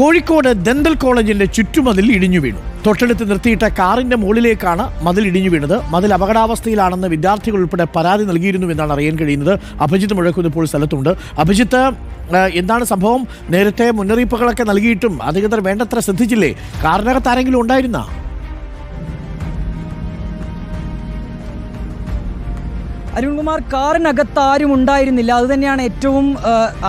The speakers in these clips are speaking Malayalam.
കോഴിക്കോട് ദന്തൽ കോളേജിന്റെ ചുറ്റുമതിൽ ഇടിഞ്ഞു വീണു. തൊട്ടടുത്ത് നിർത്തിയിട്ട കാറിന്റെ മുകളിലേക്കാണ് മതിൽ ഇടിഞ്ഞു വീണത്. മതിൽ അപകടാവസ്ഥയിലാണെന്ന് വിദ്യാർത്ഥികൾ ഉൾപ്പെടെ പരാതി നൽകിയിരുന്നുവെന്നാണ് അറിയാൻ കഴിയുന്നത്. അഭിജിത്ത് മുഴക്കുന്ന ഇപ്പോൾ സ്ഥലത്തുണ്ട്. അഭിജിത്ത് എന്താണ് സംഭവം? നേരത്തെ മുന്നറിയിപ്പുകളൊക്കെ നൽകിയിട്ടും അധികൃതർ വേണ്ടത്ര ശ്രദ്ധിച്ചില്ലേ? കാറിനകത്ത് ആരെങ്കിലും ഉണ്ടായിരുന്ന? അരുൺകുമാർ കാറിനകത്ത് ആരും ഉണ്ടായിരുന്നില്ല അത് തന്നെയാണ് ഏറ്റവും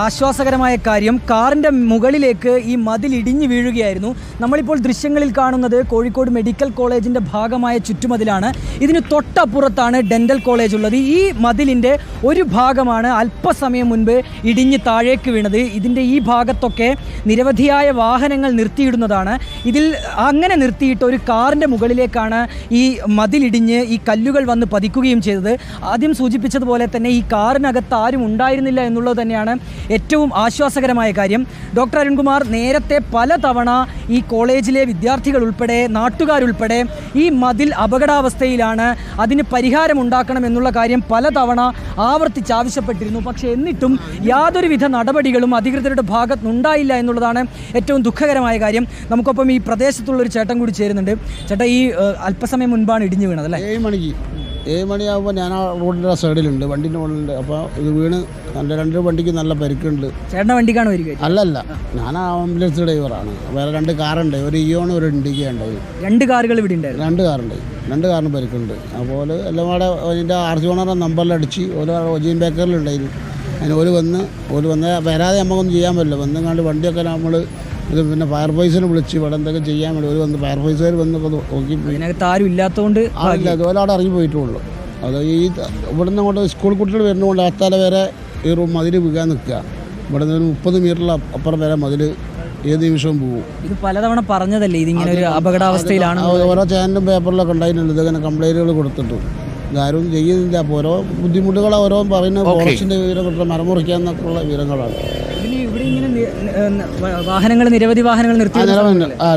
ആശ്വാസകരമായ കാര്യം. കാറിന്റെ മുകളിലേക്ക് ഈ മതിൽ ഇടിഞ്ഞു വീഴുകയായിരുന്നു. നമ്മളിപ്പോൾ ദൃശ്യങ്ങളിൽ കാണുന്നത് കോഴിക്കോട് മെഡിക്കൽ കോളേജിന്റെ ഭാഗമായ ചുറ്റുമതിലാണ്. ഇതിന് തൊട്ടപ്പുറത്താണ് ഡെന്റൽ കോളേജ് ഉള്ളത്. ഈ മതിലിന്റെ ഒരു ഭാഗമാണ് അല്പസമയം മുൻപ് ഇടിഞ്ഞ് താഴേക്ക് വീണത്. ഇതിന്റെ ഈ ഭാഗത്തൊക്കെ നിരവധിയായ വാഹനങ്ങൾ നിർത്തിയിടുന്നതാണ്. ഇതിൽ അങ്ങനെ നിർത്തിയിട്ട് ഒരു കാറിന്റെ മുകളിലേക്കാണ് ഈ മതിലിടിഞ്ഞ് ഈ കല്ലുകൾ വന്ന് പതിക്കുകയും ചെയ്തത്. ആദ്യം സൂചിപ്പിച്ചതുപോലെ തന്നെ ഈ കാറിനകത്ത് ആരും ഉണ്ടായിരുന്നില്ല എന്നുള്ളത് തന്നെയാണ് ഏറ്റവും ആശ്വാസകരമായ കാര്യം. ഡോക്ടർ അരുൺകുമാർ നേരത്തെ പല തവണ ഈ കോളേജിലെ വിദ്യാർത്ഥികൾ ഉൾപ്പെടെ നാട്ടുകാരുൾപ്പെടെ ഈ മതിൽ അപകടാവസ്ഥയിലാണ് അതിന് പരിഹാരം ഉണ്ടാക്കണം എന്നുള്ള കാര്യം പല തവണ ആവർത്തിച്ച് ആവശ്യപ്പെട്ടിരുന്നു. പക്ഷേ എന്നിട്ടും യാതൊരുവിധ നടപടികളും അധികൃതരുടെ ഭാഗത്തുനിന്നുണ്ടായില്ല എന്നുള്ളതാണ് ഏറ്റവും ദുഃഖകരമായ കാര്യം. നമുക്കൊപ്പം ഈ പ്രദേശത്തുള്ളൊരു ചേട്ടൻ കൂടി ചേരുന്നുണ്ട്. ചേട്ടാ ഈ അല്പസമയം മുൻപാണ് ഇടിഞ്ഞു വീണത് അല്ലേ? ഏഴ് മണിയാകുമ്പോൾ ഞാൻ ആ റോഡിന്റെ സൈഡിലുണ്ട് വണ്ടിന്റെ മുകളിലുണ്ട്. അപ്പോൾ ഇത് വീണ് നല്ല രണ്ട് വണ്ടിക്ക് നല്ല പരിക്കുണ്ട്. ചേട്ടന്റെ വണ്ടിക്കാണ് പരിക്ക് അല്ലല്ല ഞാൻ ആംബുലൻസ് ഡ്രൈവറാണ്. വേറെ രണ്ട് കാറുണ്ട് ഒരു ഇയോണും ഒരു ഇണ്ടിക്ക ഉണ്ടായി. രണ്ട് കാറുകൾ ഇവിടെ ഉണ്ടായിരുന്നു. രണ്ട് കാറുണ്ട് രണ്ട് കാറിന് പരിക്കുണ്ട്. അപ്പോൾ എല്ലാം കൂടെ അതിന്റെ ആർജി ഓണറുടെ നമ്പറിലടിച്ച് ഓരോ ഒജിയും ബേക്കറിലുണ്ടായിരുന്നു അതിന് ഒരു വന്ന് ഒരു വന്ന് വരാതെ നമുക്കൊന്നും ചെയ്യാൻ പറ്റില്ല. വന്നും കണ്ട് വണ്ടിയൊക്കെ നമ്മൾ ഇത് പിന്നെ ഫയർഫോഴ്സിനെ വിളിച്ച് ഇവിടെ എന്തൊക്കെ ചെയ്യാൻ വേണ്ടി ഒരു വന്ന് ഫയർഫോഴ്സുകാർ വന്ന് നോക്കി അതിനകത്ത് ആരും ഇല്ലാത്തതുകൊണ്ട് ആളില്ല അതുപോലെ അവിടെ ഇറങ്ങി പോയിട്ടുള്ളൂ. അത് ഈ ഇവിടുന്ന് അങ്ങോട്ട് സ്കൂൾ കുട്ടികൾ വരുന്നതുകൊണ്ട് അത്താല വരെ ഈ റൂം മതിൽ വീഴാൻ നിൽക്കുക. ഇവിടെ നിന്ന് ഒരു മുപ്പത് മീറ്ററിൽ അപ്പുറം വരെ മതിൽ ഏത് നിമിഷവും പോകും ഇത് പലതവണ പറഞ്ഞതല്ലേ ഇതിങ്ങനെ ഒരു അപകടാവസ്ഥയിലാണ് ഓരോ ചാനലും പേപ്പറിലൊക്കെ ഉണ്ടായിട്ടുണ്ട്. ഇതിങ്ങനെ കംപ്ലൈന്റുകൾ കൊടുത്തിട്ട്. ഇതാരും ചെയ്യുന്നില്ല. അപ്പോൾ ഓരോ ബുദ്ധിമുട്ടുകൾ ഓരോ പറയുന്ന ഫോറസ്റ്റിന്റെ വിവരം കിട്ടുന്ന മരം വിവരങ്ങളാണ്. ഇതിന് ഇവിടെ ഇങ്ങനെ വാഹനങ്ങൾ നിരവധി വാഹനങ്ങൾ നിർത്തി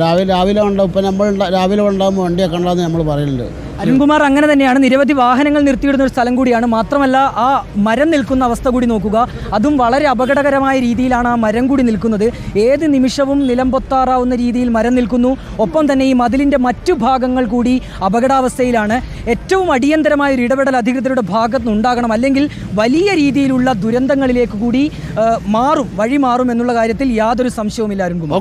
രാവിലെ രാവിലെ ഉണ്ടാവും ഇപ്പം നമ്മൾ രാവിലെ ഉണ്ടാകുമ്പോൾ വണ്ടിയൊക്കെ ഉണ്ടാകുന്ന നമ്മൾ പറയലുണ്ട്. അരുൺകുമാർ അങ്ങനെ തന്നെയാണ്. നിരവധി വാഹനങ്ങൾ നിർത്തിയിടുന്ന ഒരു സ്ഥലം കൂടിയാണ്. മാത്രമല്ല ആ മരം നിൽക്കുന്ന അവസ്ഥ കൂടി നോക്കുക. അതും വളരെ അപകടകരമായ രീതിയിലാണ് ആ മരം കൂടി നിൽക്കുന്നത്. ഏത് നിമിഷവും നിലംപൊത്താറാവുന്ന രീതിയിൽ മരം നിൽക്കുന്നു. ഒപ്പം തന്നെ ഈ മതിലിന്റെ മറ്റു ഭാഗങ്ങൾ കൂടി അപകടാവസ്ഥയിലാണ്. ഏറ്റവും അടിയന്തരമായ ഒരു ഇടപെടൽ അധികൃതരുടെ ഭാഗത്തു ഉണ്ടാകണം. അല്ലെങ്കിൽ വലിയ രീതിയിലുള്ള ദുരന്തങ്ങളിലേക്ക് കൂടി മാറും വഴി മാറും എന്നുള്ള കാര്യത്തിൽ യാതൊരു സംശയവുമില്ല അരുൺകുമാർ.